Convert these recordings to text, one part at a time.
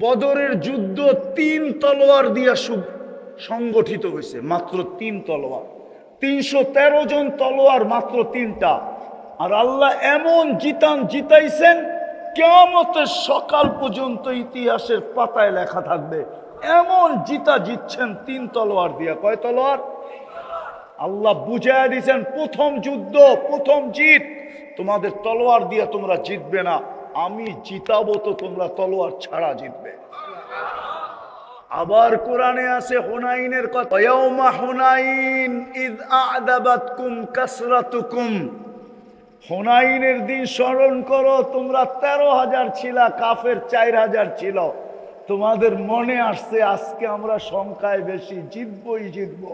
বদরের যুদ্ধ তিন তলোয়ার দিয়া সু- সংগঠিত হয়েছে মাত্র তিন তলোয়ার। তিনশো তেরো জন তলোয়ার মাত্র তিনটা। আর আল্লাহ এমন জিতান জিতাইছেন কেমতের সকাল পর্যন্ত ইতিহাসের পাতায় লেখা থাকবে, এমন জিতা জিতছেন তিন তলোয়ার দিয়া। কয় তলোয়ার? আল্লাহ বুঝাইয়া দিয়েছেন প্রথম যুদ্ধ, প্রথম জিত। তোমাদের তলোয়ার দিয়া তোমরা জিতবে না। আমি জিতাবো তো তোমরা তলোয়ার ছাড়া জিতবে। আবার কোরআনে আছে হুনাইনের কথা হুনাইন ইদ আ'দাবাতকুম কাসরাতুকুম। হুনাইনের দিন স্মরণ করো, তোমরা তেরো হাজার ছিলা, কাফের চার হাজার ছিল। তোমাদের মনে আসছে, আজকে আমরা সংখ্যায় বেশি, জিতবই জিতবো।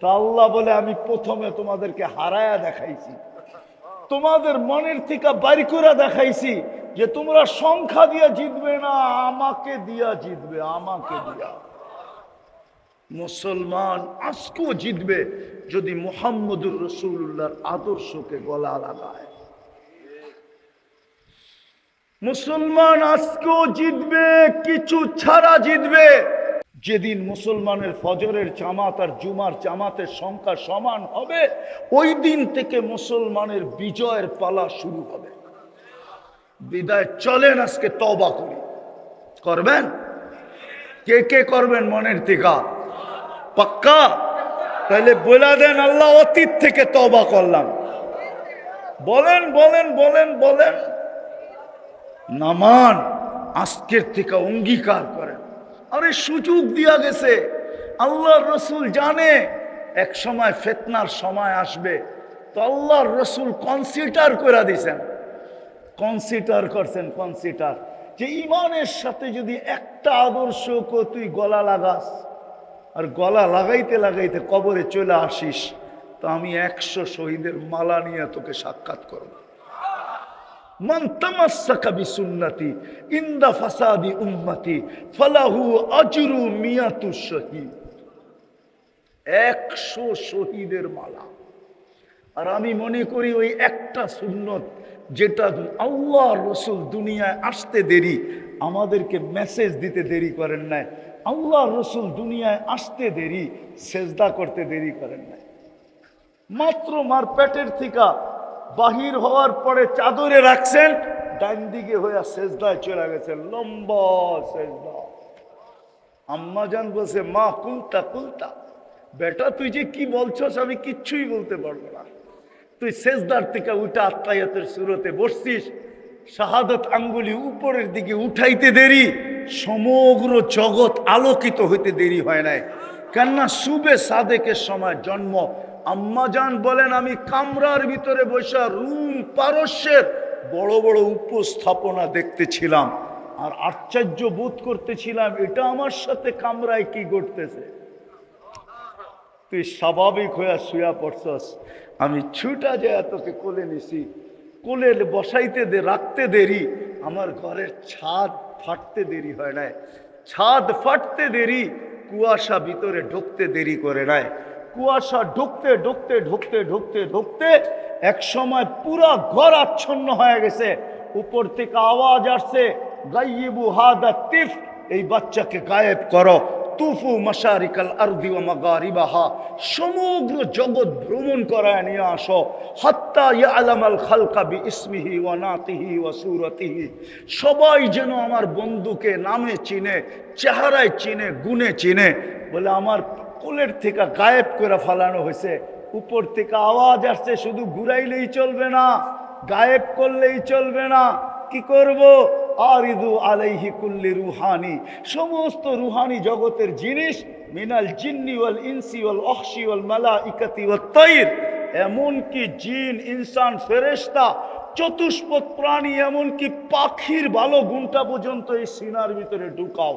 তা আল্লাহ বলে, আমি প্রথমে তোমাদেরকে হারায়া দেখাইছি। তোমাদের মনের থেকে বাড়ি করে দেখাইছি যে তোমরা সংখ্যা দিয়া জিতবে না, আমাকে দিয়া জিতবে, আমাকে দিয়া। মুসলমান আজকেও জিতবে যদি মোহাম্মদুর রসুল্লাহর আদর্শকে গলা লাগায়। মুসলমান আজকেও জিতবে, কিছু ছাড়া জিতবে। যেদিন মুসলমানের ফজরের জামাত আর জুমার জামাতের সংখ্যা সমান হবে, ওই দিন থেকে মুসলমানের বিজয়ের পালা শুরু হবে। বিদায় চলেন আজকে তবা করি। করবেন? কে কে করবেন মনের থেকে পাক্কা? তাহলে বলে দেন, আল্লাহ অতীত থেকে তবা করলাম। বলেন বলেন বলেন বলেন। নামান, আজকের থেকে অঙ্গীকার করেন। আরে সুযোগ দিয়া গেছে। আল্লাহ রসুল জানে, এক সময় ফেতনার সময় আসবে। তো আল্লাহর রসুল কনসিডার করে দিছেন। কনসিডার করছেন কনসিডার যে ইমানের সাথে যদি একটা আদর্শকে তুই গলা লাগাস, আর গলা লাগাইতে লাগাইতে কবরে চলে আসিস, তো আমি একশো শহীদের মালা নিয়ে তোকে সাক্ষাৎ করব। ফালাহু শহীদ। একশো শহীদের মালা। আর আমি মনে করি ওই একটা সুন্নত যেটা আল্লাহ রসুল দুনিয়ায় আসতে দেরি, আমাদেরকে মেসেজ দিতে দেরি করেন নাই। আল্লাহ রসুল দুনিয়ায় আসতে দেরি, সেজদা করতে দেরি করেন নাই। মাত্র মার পেটের থিকা বাহির হওয়ার পরে চাদরে রাখছেন, ডান দিকে হইয়া সেজদায় চলে গেছে, লম্বা সেজদা। আম্মা জান বলছে, মা, কুলতা কুলতা, বেটা, তুই যে কি বলছস আমি কিচ্ছুই বলতে পারব না। তুই সেজদার থেকে উঠা আত্মায়াতের সুরতে বসছিস, শাহাদত আঙ্গুলি উপরের দিকে উঠাইতে দেরি, সমগ্র জগৎ আলোকিত হইতে দেরি হয় নাই। কেননা সুবে সাদেকের সময় জন্ম। আম্মাজান বলেন, আমি কামরার ভিতরে বসা রুম পারস্যের বড় বড় উপস্থাপনা দেখতেছিলাম। আর আশ্চর্য বোধ করতেছিলাম, এটা আমার সাথে কামরায় কি ঘটতেছে? তুই স্বাভাবিক হইয়া শুয়া পড়ছস। আমি ছুটা যায় তোকে কোলে নিছি। কোলে বসাইতে দে, রাখতে দেরি। আমার ঘরের ছাদ ফাটতে দেরি হয় নাই। ছাদ ফাটতে দেরি, কুয়াশা ভিতরে ঢুকতে দেরি করে নাই। কুয়াশা ঢুকতে ঢুকতে ঢুকতে ঢুকতে ঢুকতে এক সময় পুরা ঘর আচ্ছন্ন হয়ে গেছে। উপর থেকে আওয়াজ আসছে গাইবু হাদা তিফ, এই বাচ্চাকে গায়েব করো। তুফু মাসারিকাল আরদি ওয়া মাগারিবাহা। সমগ্র জগৎ ভ্রমণ করায় নিয়ে আসো। হাত্তা ইয়ালামাল খালকা বি ইসমিহি ওয়া নাতিহি ওয়া সুরতিহি। সবাই যেন আমার বন্ধুকে নামে চিনে, চেহারায় চিনে, গুণে চিনে। বলে আমার কোলের থেকে গায়েব করে ফালানো হয়েছে। উপর থেকে আওয়াজ আসছে, শুধু ঘুরাইলেই চলবে না, গায়েব করলেই চলবে না। কি করব? আরিদু আলাইহি কুল্লি রুহানি। সমস্ত রুহানি জগতের জিনিস, মিনাল জিন্নি ওয়াল ইনসি ওয়াল অহসি ওয়াল মালাইকাতি ওয়াত তাইর। এমনকি জিন, ইনসান, ফেরেশতা, চতুষ্পদ প্রাণী, এমনকি পাখির ভালো গুণটা পর্যন্ত এই সিনার ভিতরে ঢুকাও।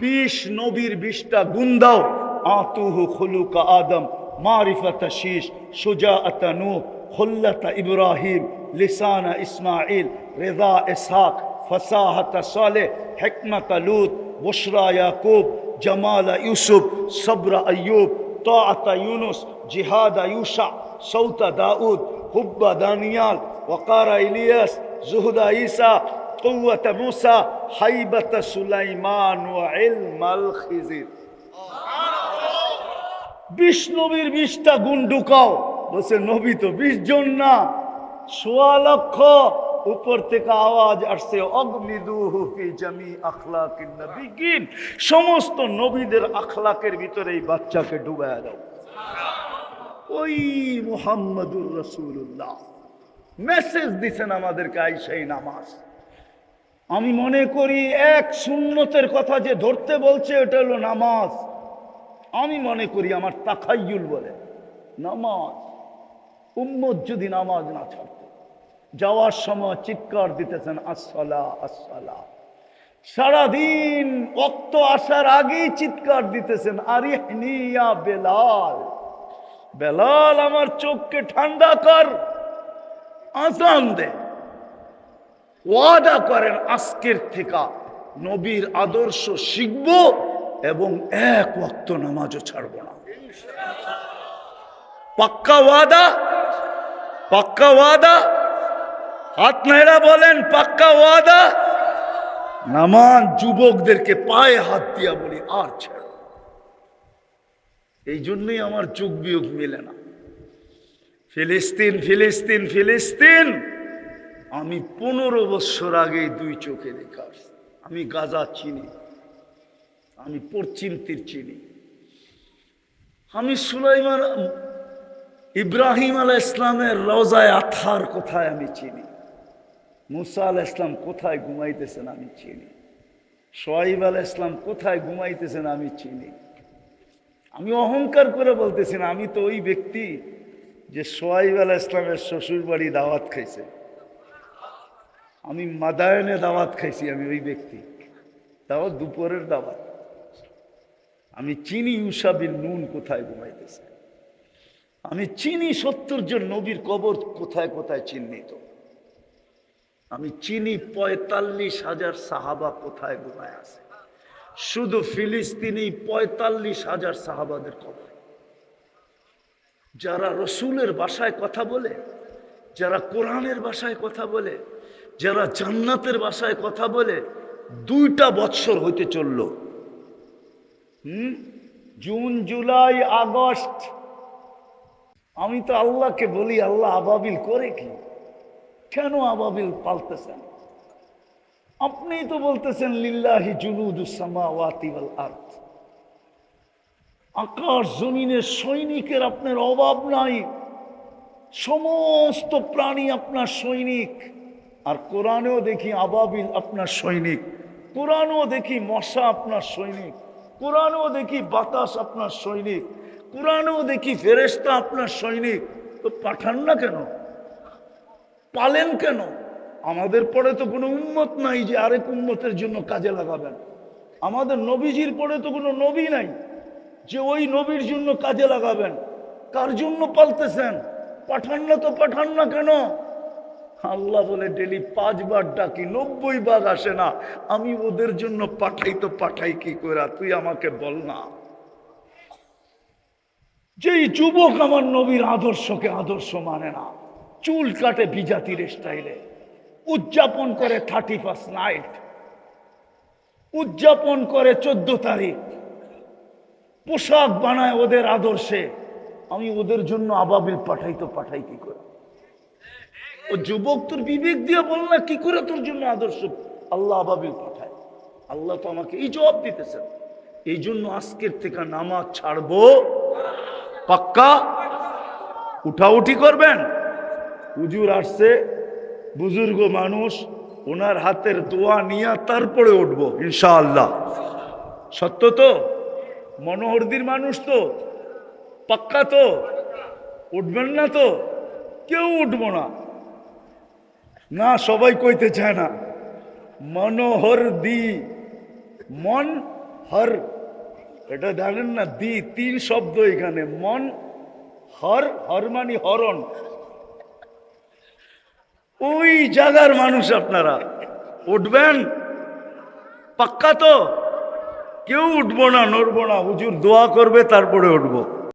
বিশ নবীর বিশটা গুণ দাও। আতুহু খুলুকা আদম। معرفة الشيش شجاعة نوح خلة إبراهيم لسان إسماعيل رضا إسحاق فصاحة صالح حكمة لوط بشرى يعقوب جمال يوسف صبر أيوب طاعة يونس جهاد يوشع صوت داود حب دانيال وقار إلياس زهد عيسى قوة موسى حيبة سليمان وعلم الخزير. বিশ নবীর বিশটা গুণ ঢুকাও। বলছে, নবী তো বিশ জন না, সোয়া লক্ষ। উপর থেকে আওয়াজ আসছে সমস্ত নবীদের আখলাকের ভিতরে এই বাচ্চাকে ডুবায় দাও। ওই মুহাম্মদুর রসুল্লাহ মেসেজ দিছেন আমাদেরকে আইসাই নামাজ। আমি মনে করি এক সুন্নতের কথা যে ধরতে বলছে, এটা হলো নামাজ। আমি মনে করি আমার তাকাইয়ুল বলে, নামাজ, উম্মত যদি নামাজ না ছাড়ত, যাওয়ার সময় চিৎকার দিতেছেন আসলা আসলা সারাদিন অক্ত আসার আগেই চিৎকার দিতেছেন আরিহনিয়া বেলাল বেলাল আমার চোখকে ঠান্ডা কর আসান দে। ওয়াদা করেন, আজকের থেকে নবীর আদর্শ শিখব এবং এক ওয়াক্ত নামাজও ছাড়ব না। পাক্কা ওয়াদা? পাক্কা ওয়াদা? হাত বলেন, পাক্কা ওয়াদা? নামান যুবকদেরকে পায়ে হাত দিয়া বলি, আর ছেড়ো। এই জন্যই আমার যোগ বিয়োগ মেলে না। ফিলিস্তিন ফিলিস্তিন ফিলিস্তিন! আমি পনেরো বছর আগে দুই চোখে দেখা আমি গাজা চিনি। আমি পশ্চিম তীর চিনি। আমি সুলাইমান ইব্রাহিম আলাহ ইসলামের রওজায় আথার কোথায় আমি চিনি? মুসা আল ইসলাম কোথায় ঘুমাইতেছেন আমি চিনি? সোয়াইব আল ইসলাম কোথায় ঘুমাইতেছেন আমি চিনি? আমি অহংকার করে বলতেছি না, আমি তো ওই ব্যক্তি যে সোয়াইব আলাহ ইসলামের শ্বশুর বাড়ি দাওয়াত খাইছে। আমি মাদায়নে দাওয়াত খাইছি আমি ওই ব্যক্তি। তাও দুপুরের দাওয়াত। আমি চিনি ইউসাবিন নুন কোথায় ঘুমাইতেছে? আমি চিনি সত্তর জন নবীর কবর কোথায় কোথায় চিহ্নিত? আমি চিনি পঁয়তাল্লিশ হাজার সাহাবা কোথায় ঘুমায় আছে? শুধু ফিলিস্তিনি পঁয়তাল্লিশ হাজার সাহাবাদের কবর। যারা রসুলের বাসায় কথা বলে, যারা কোরআনের বাসায় কথা বলে, যারা জান্নাতের বাসায় কথা বলে, দুইটা বৎসর হইতে চলল। হুম? June, July, August. আমি তো আল্লাহকে বলি, আল্লাহ আবাবিল করে কি? কেন আবাবিল পালতেছেন? আপনি তো বলতেছেন, লিল্লাহি জুলুদুসামা ওয়াতিবাল আর্থ আকাশ জমিনের সৈনিকের আপনার অভাব নাই। সমস্ত প্রাণী আপনার সৈনিক। আর কোরআনেও দেখি আবাবিল আপনার সৈনিক। কোরআনেও দেখি মশা আপনার সৈনিক। কোরআনেও দেখি বাতাস আপনার সৈনিক, কোরআনেও দেখি ফেরেস্তা আপনার সৈনিক। তো পাঠান না কেন? পালেন কেন? আমাদের পরে তো কোনো উন্মত নাই যে আরেক উন্মতের জন্য কাজে লাগাবেন। আমাদের নবীজির পরে তো কোনো নবী নাই যে ওই নবীর জন্য কাজে লাগাবেন। কার জন্য পালতেছেন? পাঠান না তো পাঠান না কেন? আল্লাহ বলে, ডেলি পাঁচবার ডাকি নব্বই বার আসে না। আমি ওদের জন্য পাঠাই তো পাঠাই কি করে তুই আমাকে বল না। যেই যুবক আমার নবীর আদর্শকে আদর্শ মানে না। চুল কাটে বিজাতির স্টাইলে। উদযাপন করে থার্টি ফার্স্ট নাইট উদযাপন করে চোদ্দ তারিখ। পোশাক বানায় ওদের আদর্শে। আমি ওদের জন্য আবাবিল পাঠাই তো পাঠাই কি করে? ও যুবক তোর বিবেক দিয়ে বল না, কি করে তোর জন্য আদর্শ? আল্লাহ আবাবিল পাঠায়। আল্লাহ তো আমাকে এই জবাব দিতেছেন। এই জন্য আজকের থেকে নামাজ ছাড়বো। পাক্কা? উঠাউঠি করবেন? হুজুর আসছে, বুজুর্গ মানুষ, ওনার হাতের দোয়া নিয়ে তারপরে উঠবো, ইনশাআল্লাহ। সত্য তো? মনোহরদির মানুষ তো? পাক্কা তো? উঠবেন না তো? কেউ উঠবো না। না, সবাই কইতে চায় না। মনোহর দি, মন হর। এটা জানেন না, দি, তিন শব্দ এখানে। মন হর হর মানে হরণ। ওই জায়গার মানুষ আপনারা। উঠবেন? পাক্কা তো? কেউ উঠবো না, নড়বো না। হুজুর দোয়া করবে, তারপরে উঠবো।